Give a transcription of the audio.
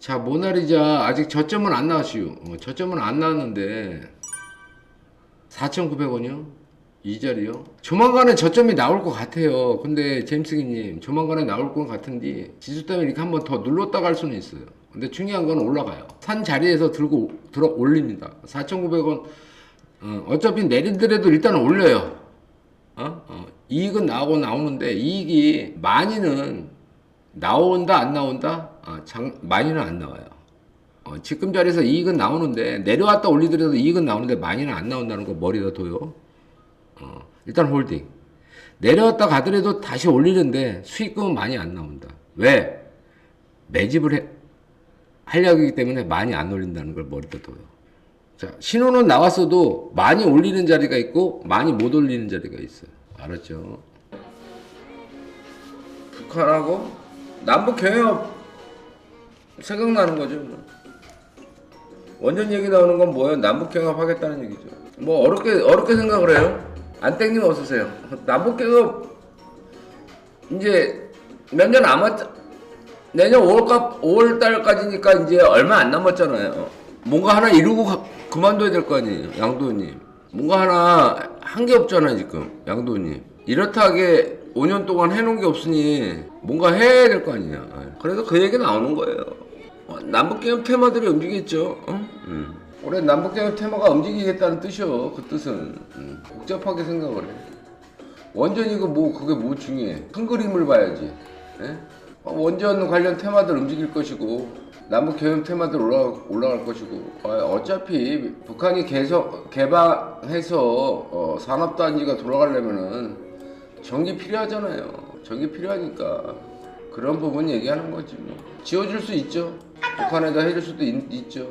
자 모나리자 아직 저점은 안 나왔슈. 어, 저점은 안 나왔는데 4,900원이요? 이 자리요? 조만간에 저점이 나올 것 같아요. 근데 제임스기님 조만간에 나올 것 같은데 지수 때문에 이렇게 한번 더 눌렀다 갈 수는 있어요. 근데 중요한 건 올라가요. 산 자리에서 들고 들어 올립니다. 4,900원 어, 어차피 내리더라도 일단 올려요. 어? 어, 이익은 나오고 나오는데 이익이 많이는 나온다 안 나온다? 아, 장, 많이는 안 나와요. 어, 지금 자리에서 이익은 나오는데 내려왔다 올리더라도 이익은 나오는데 많이는 안 나온다는 거 머리가 둬요. 어, 일단 홀딩. 내려왔다 가더라도 다시 올리는데 수익금은 많이 안 나온다. 왜? 매집을 해, 하려고 하기 때문에 많이 안 올린다는 걸 머리에 둬요. 자, 신호는 나왔어도 많이 올리는 자리가 있고 많이 못 올리는 자리가 있어요. 알았죠? 북한하고 남북 경협 생각나는 거죠. 뭐. 원전 얘기 나오는 건 뭐예요? 남북 경협 하겠다는 얘기죠. 뭐 어렵게 어렵게 생각을 해요? 안땡님 어서세요. 남북 경협 이제 몇 년 남았 내년 5월까 5월 달까지니까 이제 얼마 안 남았잖아요. 뭔가 하나 이루고 가- 그만둬야 될 거 아니에요, 양도님. 뭔가 하나 한 게 없잖아 지금, 양도님. 이렇다하게 5년 동안 해놓은 게 없으니 뭔가 해야 될 거 아니야. 그래서 그 얘기 나오는 거예요. 어, 남북경협 테마들이 움직이겠죠. 어? 음. 올해 남북경협 테마가 움직이겠다는 뜻이요. 그 뜻은 음. 복잡하게 생각을 해. 원전이고 뭐 그게 뭐 중요해? 큰 그림을 봐야지. 예? 어, 원전 관련 테마들 움직일 것이고 남북 교역 테마들 올라 올라갈 것이고 어, 어차피 북한이 계속 개방해서 어, 산업 단지가 돌아가려면은 전기 필요하잖아요. 전기 필요하니까 그런 부분 얘기하는 거지 뭐. 지어줄 수 있죠. 북한에다 해줄 수도 있, 있죠.